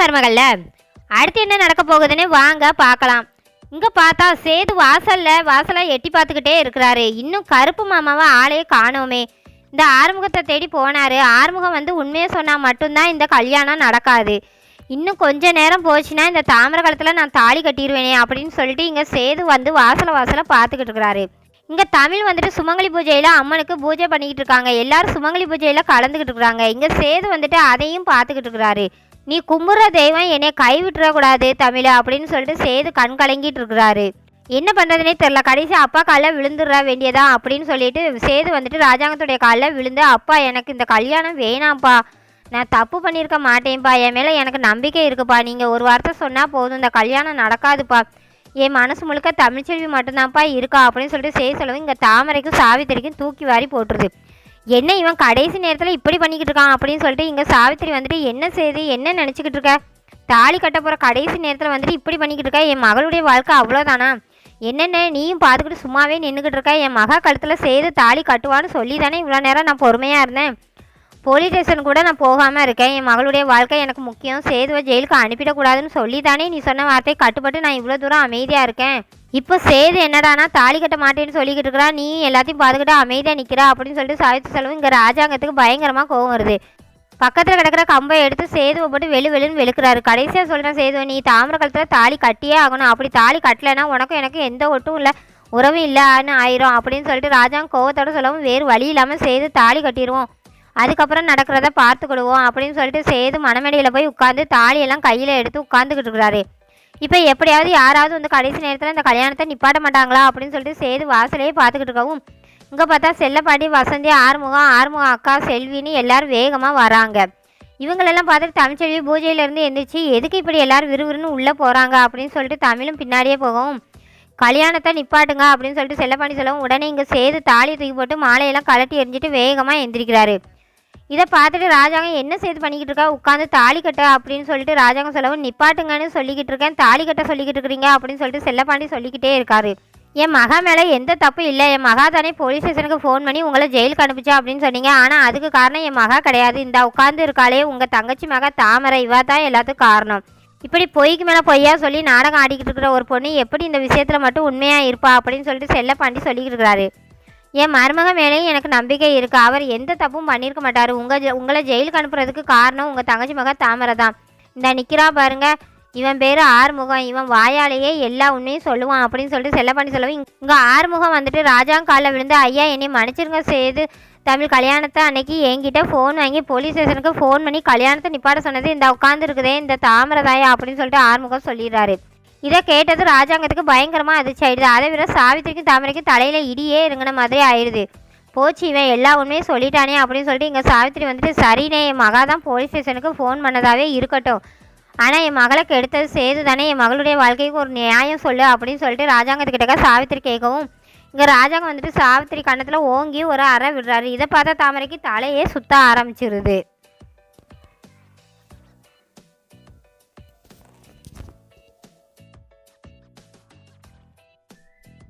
மருமகள்ல? அடுத்து என்ன நடக்க போகுதுன்னு வாங்க பார்க்கலாம். இங்க பார்த்தா சேது வாசல்ல வாசலை எட்டி பார்த்துக்கிட்டே இருக்கிறாரு. இன்னும் கருப்பு மாமாவை ஆளே காணோமே. இந்த ஆறுமுகத்தை தேடி போனாரு. ஆறுமுகம் வந்து உண்மையை சொன்னா மட்டும்தான் இந்த கல்யாணம் நடக்காது. இன்னும் கொஞ்ச நேரம் போச்சுன்னா இந்த தாமிர காலத்தில் நான் தாலி கட்டிடுவேனே அப்படின்னு சொல்லிட்டு இங்கே சேது வந்து வாசலை வாசலை பார்த்துக்கிட்டு இருக்கிறாரு. இங்கே தமிழ் வந்துட்டு சுமங்கலி பூஜையில் அம்மனுக்கு பூஜை பண்ணிக்கிட்டு இருக்காங்க. எல்லாரும் சுமங்கலி பூஜையில் கலந்துக்கிட்டு இருக்கிறாங்க. இங்கே சேது வந்துட்டு அதையும் பார்த்துக்கிட்டு இருக்கிறாரு. நீ கும்புற தெய்வம் என்னை கைவிட்டுறக்கூடாது தமிழ் அப்படின்னு சொல்லிட்டு சேது கண் கலங்கிட்டு இருக்கிறாரு. என்ன பண்ணுறதுனே தெரில கடைசி அப்பா காலில் விழுந்துடுற வேண்டியதா அப்படின்னு சொல்லிட்டு சேது வந்துட்டு ராஜாங்கத்துடைய காலில் விழுந்து அப்பா எனக்கு இந்த கல்யாணம் வேணாம்ப்பா. நான் தப்பு பண்ணியிருக்க மாட்டேன்ப்பா. என் மேலே எனக்கு நம்பிக்கை இருக்குப்பா. நீங்கள் ஒரு வார்த்தை சொன்னால் போதும். இந்த கல்யாணம் நடக்காதுப்பா. என் மனசு முழுக்க தமிழ்ச்செல்வி மட்டும்தான்ப்பா இருக்கா? அப்படின்னு சொல்லிட்டு செய்ய சொல்லவும் இங்கே தாமரைக்கும் சாவித்திரிக்கும் தூக்கி வாரி போட்டுருது. என்ன இவன் கடைசி நேரத்தில் இப்படி பண்ணிக்கிட்டு இருக்கான் அப்படின்னு சொல்லிட்டு இங்கே சாவித்திரி வந்துட்டு என்ன செய்து என்ன நினச்சிக்கிட்டு இருக்க? தாலி கட்ட போகிற கடைசி நேரத்தில் வந்துட்டு இப்படி பண்ணிக்கிட்டு இருக்கா? என் மகளுடைய வாழ்க்கை அவ்வளோதானா என்னென்ன நீயும் பார்த்துக்கிட்டு சும்மாவே நின்றுக்கிட்டு இருக்க? என் மகா கழுத்தில் செய்து தாலி கட்டுவான்னு சொல்லி தானே இவ்வளோ நேரம் நான் பொறுமையாக இருந்தேன்? போலீஸ் ஸ்டேஷன் கூட நான் போகாமல் இருக்கேன். என் மகளுடைய வாழ்க்கை எனக்கு முக்கியம். சேதுவை ஜெயிலுக்கு அனுப்பிடக்கூடாதுன்னு சொல்லி தானே நீ சொன்ன வார்த்தை கட்டுப்பட்டு நான் இவ்வளோ தூரம் அமைதியாக இருக்கேன்? இப்போ சேது என்னடானா தாலி கட்ட மாட்டேன்னு சொல்லிக்கிட்டு இருக்கிறா. நீ எல்லாத்தையும் பார்த்துக்கிட்டு அமைதியாக நிற்கிறா அப்படின்னு சொல்லிட்டு சாவித்து செலவு இங்கே ராஜாங்கத்துக்கு பயங்கரமாக கோவம் வருது. பக்கத்தில் கிடக்கிற கம்பை எடுத்து சேதுவை போட்டு வெளு வெளுன்னு வெளுக்கிறாரு. கடைசியாக சொல்கிறேன் சேதுவை நீ தாமிர காலத்தில் தாலி கட்டியே ஆகணும். அப்படி தாலி கட்டலைன்னா உனக்கும் எனக்கு எந்த ஒட்டும் இல்லை. உறவும் இல்லைன்னு ஆயிரும் அப்படின்னு சொல்லிட்டு ராஜாங்க கோவத்தோட சொல்லவும் வேறு வழி இல்லாமல் சேது தாலி கட்டிடுவோம் அதுக்கப்புறம் நடக்கிறத பார்த்துக்கிடுவோம் அப்படின்னு சொல்லிட்டு சேது மணமேடையில் போய் உட்காந்து தாலியெல்லாம் கையில் எடுத்து உட்காந்துக்கிட்டு இருக்கிறாரு. இப்போ எப்படியாவது யாராவது வந்து கடைசி நேரத்தில் இந்த கல்யாணத்தை நிப்பாட்ட மாட்டாங்களா அப்படின்னு சொல்லிட்டு சேது வாசலையே பார்த்துக்கிட்டு இருக்கவும் இங்கே பார்த்தா செல்லப்பாடி வசந்தி ஆறுமுகம் ஆறுமுகம் அக்கா செல்வின்னு எல்லாரும் வேகமாக வராங்க. இவங்களெல்லாம் பார்த்துட்டு தமிழ்ச்செல்வி பூஜையிலேருந்து எந்திரிச்சு எதுக்கு இப்படி எல்லாரும் விறுவிறுன்னு உள்ளே போகிறாங்க அப்படின்னு சொல்லிட்டு தமிழும் பின்னாடியே போகவும் கல்யாணத்தை நிப்பாட்டுங்க அப்படின்னு சொல்லிட்டு செல்லப்பாண்டி சொல்லவும் உடனே இங்கே சேது தாலி தூக்கி போட்டு மாலையெல்லாம் கழட்டி எரிஞ்சிட்டு வேகமாக எந்திரிக்கிறாரு. இதை பார்த்துட்டு ராஜாங்கம் என்ன செய்து பண்ணிக்கிட்டு இருக்கா? உட்காந்து தாலி கட்ட அப்படின்னு சொல்லிட்டு ராஜாங்கம் சொல்லவும் நிப்பாட்டுங்கன்னு சொல்லிக்கிட்டு இருக்கேன். தாலி கட்ட சொல்லிக்கிட்டு இருக்கிறீங்க அப்படின்னு சொல்லிட்டு செல்லப்பாண்டி சொல்லிக்கிட்டே இருக்காரு. என் மகா மேலே எந்த தப்பு இல்லை. என் மகா தானே போலீஸ் ஸ்டேஷனுக்கு ஃபோன் பண்ணி உங்களை ஜெயிலுக்கு அனுப்பிச்சா அப்படின்னு சொன்னீங்க. ஆனால் அதுக்கு காரணம் என் மகா கிடையாது. இந்த உட்காந்து இருக்காளே. உங்கள் தங்கச்சி மகா தாமரை. இவா தான் எல்லாத்துக்கும் காரணம். இப்படி பொய்க்கு மேலே பொய்யா சொல்லி நாடகம் ஆடிக்கிட்டு இருக்கிற ஒரு பொண்ணு எப்படி இந்த விஷயத்தில் மட்டும் உண்மையாக இருப்பா? அப்படின்னு சொல்லிட்டு செல்லப்பாண்டி சொல்லிக்கிட்டு இருக்கிறாரு. என் மருமக மேலேயும் எனக்கு நம்பிக்கை இருக்குது அவர் எந்த தப்பும் பண்ணியிருக்க மாட்டார். உங்கள் உங்களை ஜெயிலுக்கு அனுப்புறதுக்கு காரணம் உங்கள் தங்கச்சி மக தாமரை தான். இந்த நிற்கிறா பாருங்க. இவன் பேர் ஆறுமுகம். இவன் வாயாலேயே எல்லா உண்மையும் சொல்லுவான் அப்படின்னு சொல்லிட்டு செல்ல பண்ணி சொல்லவும் இங்கே ஆறுமுகம் வந்துட்டு ராஜாங்க காலில் விழுந்து ஐயா என்னை மன்னிச்சிருங்க செய்து தமிழ் கல்யாணத்தை அன்னைக்கு என்கிட்ட ஃபோன் வாங்கி போலீஸ் ஸ்டேஷனுக்கு ஃபோன் பண்ணி கல்யாணத்தை நிப்பாட சொன்னது இந்த உட்காந்துருக்குதே இந்த தாமரதாயா அப்படின்னு சொல்லிட்டு ஆறுமுகம் சொல்லிடுறாரு. இதை கேட்டது ராஜாங்கத்துக்கு பயங்கரமாக அதிர்ச்சி ஆயிடுது. அதை விட சாவித்திரிக்கும் தாமரைக்கும் தலையில் இடியே இறங்கின மாதிரி ஆயிடுது. போச்சு இவன் எல்லா உண்மையும் சொல்லிட்டானே அப்படின்னு சொல்லிட்டு இங்கே சாவித்திரி வந்துட்டு சரினே என் மகா தான் போலீஸ் ஸ்டேஷனுக்கு ஃபோன் பண்ணதாவே இருக்கட்டும். ஆனால் என் மகளை கெடுத்தது சேது தானே என் மகளுடைய வாழ்க்கைக்கு ஒரு நியாயம் சொல்லு அப்படின்னு சொல்லிட்டு ராஜாங்கத்துக்கிட்ட சாவித்திரி கேட்கவும் இங்கே ராஜாங்கம் வந்துட்டு சாவித்திரி கண்ணத்தில் ஓங்கி ஒரு அறை விடுறாரு. இதை பார்த்தா தாமரைக்கு தலையே சுத்த ஆரம்பிச்சிருது.